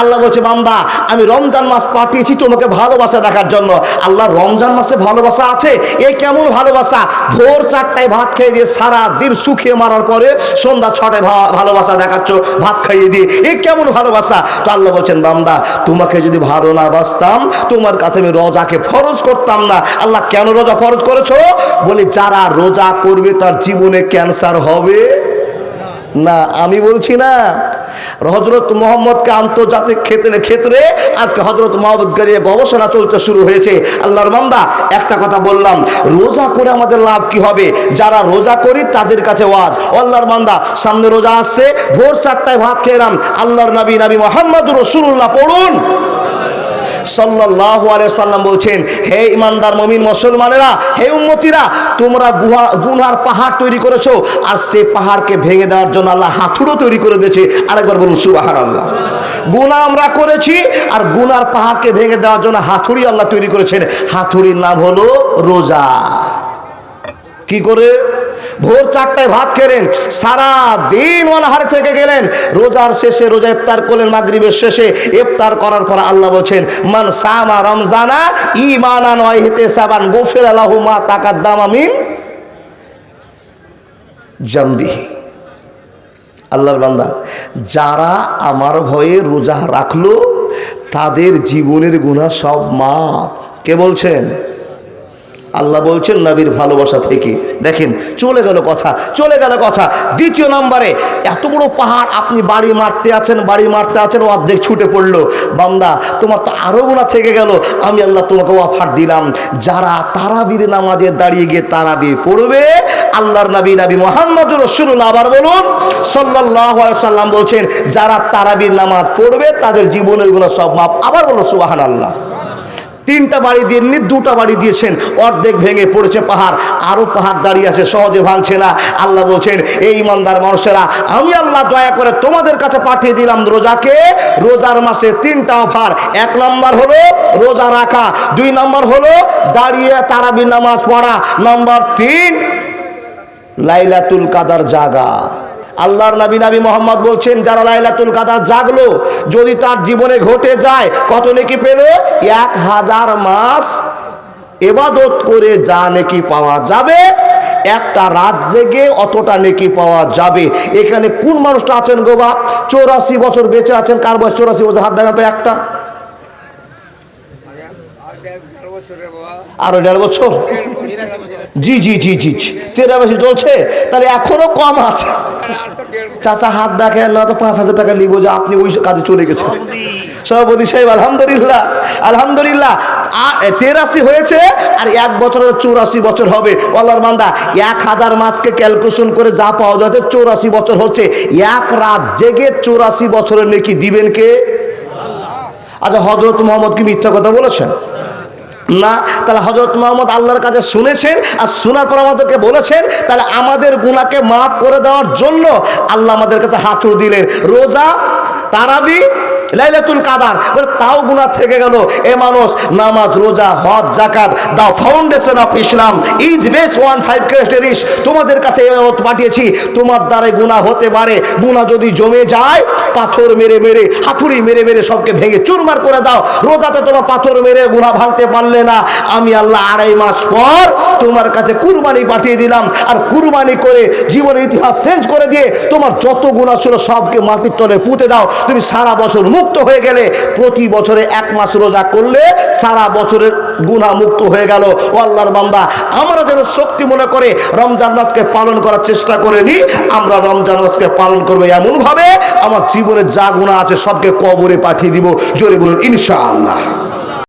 আল্লাহ বলছে, বান্দা, আমি রমজান মাস পাঠিয়েছি তোমাকে ভালোবাসা দেখার জন্য। আল্লাহ, রমজান মাসে ভালোবাসা আছে? এ কেমন ভালোবাসা? ভোর চারটায় ভাত খেয়ে দিয়ে সারা দিন শুকিয়ে মারার পরে সন্ধ্যা ছটায় ভালোবাসা দেখাচ্ছ, ভাত খাইয়ে দিয়ে। এ কেমন ভালোবাসা? তো আল্লাহ বলছেন, বান্দা, তোমাকে যদি ভালো না বাসতাম, তোমার কাছে আমি রোজাকে ফরজ করতাম না। আল্লাহ, কেন রোজা ফরজ করেছ? বলে, যারা রোজা করবে তার জীবনে ক্যান্সার হবে। না, আমি বলছি না। হজরত মোহাম্মদকে আন্তর্জাতিক ক্ষেত্রে ক্ষেত্রে আজকে হজরত মোহাম্মদকে নিয়ে গবেষণা চলতে শুরু হয়েছে। আল্লাহর বান্দা, একটা কথা বললাম, রোজা করে আমাদের লাভ কি হবে? যারা রোজা করি তাদের কাছে ওয়াজ। আল্লাহর বান্দা, সামনে রোজা আসছে, ভোর চারটায় ভাত খেলাম আল্লাহর নবী নবী মোহাম্মদ রসুল্লাহ পড়ুন। আলাইহি সাল্লাম বলছেন, হে ইমানদার মুমিন মুসলমানেরা, হে উম্মতিরা, তোমরা গুহা গুনার পাহাড় তৈরি করেছ আর সে পাহাড়কে ভেঙে দেওয়ার জন্য আল্লাহ হাতুড়ও তৈরি করে দিয়েছে। আরেকবার বলুন, সুবহানাল্লাহ। গুনাহ আমরা করেছি আর গুনার পাহাড়কে ভেঙে দেওয়ার জন্য হাতুড়ি আল্লাহ তৈরি করেছেন। হাতুড়ির নাম হলো রোজা। কি করে? ভোর চারটায় ভাত খেলেন। সারা দিন অনাহারে থেকে গেলেন। রোজার শেষে, রোজা ইফতার করলেন, মাগরিবের শেষে। ইফতার করার পর আল্লাহ বলছেন, মান সামা রমজানা ইমানা নয়, হেতে সাবান গোফের আল্লাহ মা তাকার দাম আমিন জাম্বিহি। আল্লাহর বান্দা, যারা আমার ভয়ে রোজা রাখল, তাদের জীবনের গুণা সব মাপ কে বলছেন? আল্লাহ বলছেন, নবীর ভালোবাসা থেকে। দেখেন, চলে গেল কথা, চলে গেল কথা। দ্বিতীয় নম্বরে, এত বড় পাহাড়, আপনি বাড়ি মারতে আছেন, বাড়ি মারতে আছেন, ও অর্ধেক ছুটে পড়ল। বান্দা, তোমার তো আরও গুণা থেকে গেল। আমি আল্লাহ তোমাকে অফার দিলাম, যারা তারাবির নামাজে দাঁড়িয়ে গিয়ে তারাবি পড়বে, আল্লাহর নবী নবী মোহাম্মদ রসুল্লাহ আবার বলুন সাল্লাহ সাল্লাম বলছেন, যারা তারাবির নামাজ পড়বে, তাদের জীবনের গুণ সব মাপ আবার বলো সুবাহান আল্লাহ তিনটা বাড়ি দিয়েননি দুটা বাড়ি দিয়েছেন, অর্ধেক ভেঙে পড়েছে পাহাড়, আরও পাহাড় দাঁড়িয়ে আছে, সহজে ভাঙছে না। আল্লাহ বলছেন, এই ইমানদার মানুষেরা, আমি আল্লাহ দয়া করে তোমাদের কাছে পাঠিয়ে দিলাম রোজাকে, রোজার মাসে তিনটা অফার। এক নম্বর হলো রোজা রাখা, দুই নম্বর হলো দাঁড়িয়ে তারাবি নামাজ পড়া। নম্বর তিন, লাইলাতুল কাদার জাগা আল্লাহর নবী নবী মোহাম্মদ বলছেন, যারা লাইলাতুল কাদার জাগলো, যদি তার জীবনে ঘটে যায়, কত নেকি পেল? এক হাজার মাস এবাদত করে যা নেকি পাওয়া যাবে, একটা রাত জেগে অতটা নেকি পাওয়া যাবে। এখানে কোন মানুষটা আছেন গোবা চৌরাশি বছর বেঁচে আছেন, কার বয়স? চৌরাশি বছর, হাত দেখা তো একটা। আরও দেড় বছর? জি জি জি জি জি। তেরো বেশি চলছে তাহলে এখনও কম আছে। চাচা হাত দেখেন না তো পাঁচ হাজার টাকা নিবো যে আপনি ওই কাজে চলে গেছেন। সভাপতি সাহেব, আলহামদুলিল্লাহ আলহামদুলিল্লাহ। তেরাশি হয়েছে, আর এক বছরের চৌরাশি বছর হবে। আল্লাহর বান্দা, এক হাজার মাসকে ক্যালকুলেশন করে যা পাওয়া যাচ্ছে চৌরাশি বছর হচ্ছে। এক রাত জেগে চৌরাশি বছরের নেকি দিবেন কে? আচ্ছা হজরত মোহাম্মদ কি মিথ্যা কথা বলেছেন? না, তাহলে হজরত মোহাম্মদ আল্লাহর কাছে শুনেছেন আর শোনার পর আমাদেরকে বলেছেন, তাহলে আমাদের গুণাকে মাফ করে দেওয়ার জন্য আল্লাহ আমাদের কাছে হাতুর দিলেন। রোজা, তারাবি লাইলাতুল কাদার। বলে, তাও গুনাহ থেকে গেল। এ মানুষ, নামাজ, রোজা, হজ জাকাত দাও foundation of Islam is base one five characteristics তোমাদের কাছে এবারত পাঠিয়েছি। তোমার দ্বারে গুনাহ হতে পারে। গুনাহ যদি জমে যায়, পাথর মেরে মেরে, হাতুড়ি মেরে মেরে সবকে ভেঙে চুরমার করে দাও। রোজাতে তোমার পাথর মেরে গুনাহ ভাঙতে পারলে না। আমি আল্লাহ আড়াই মাস পর তোমার কাছে কুরবানি পাঠিয়ে দিলাম। আর কুরবানি করে জীবনের ইতিহাস চেঞ্জ করে দিয়ে তোমার যত গুণা ছিল সবকে মাটির তলে পুঁতে দাও। তুমি সারা বছর মুক্ত হয়ে গেলে প্রতি বছরে এক মাস রোজা করলে সারা বছরের গুণা মুক্ত হয়ে গেল। ও আল্লাহর বান্দা, আমরা যেন শক্তি মনে করে রমজান মাসকে পালন করার চেষ্টা করে নি, আমরা রমজান মাসকে পালন করব এমনভাবে আমার জীবনে যা গুণা আছে সবকে কবরে পাঠিয়ে দিব। জোরে বলুন, ইনশাআল্লাহ।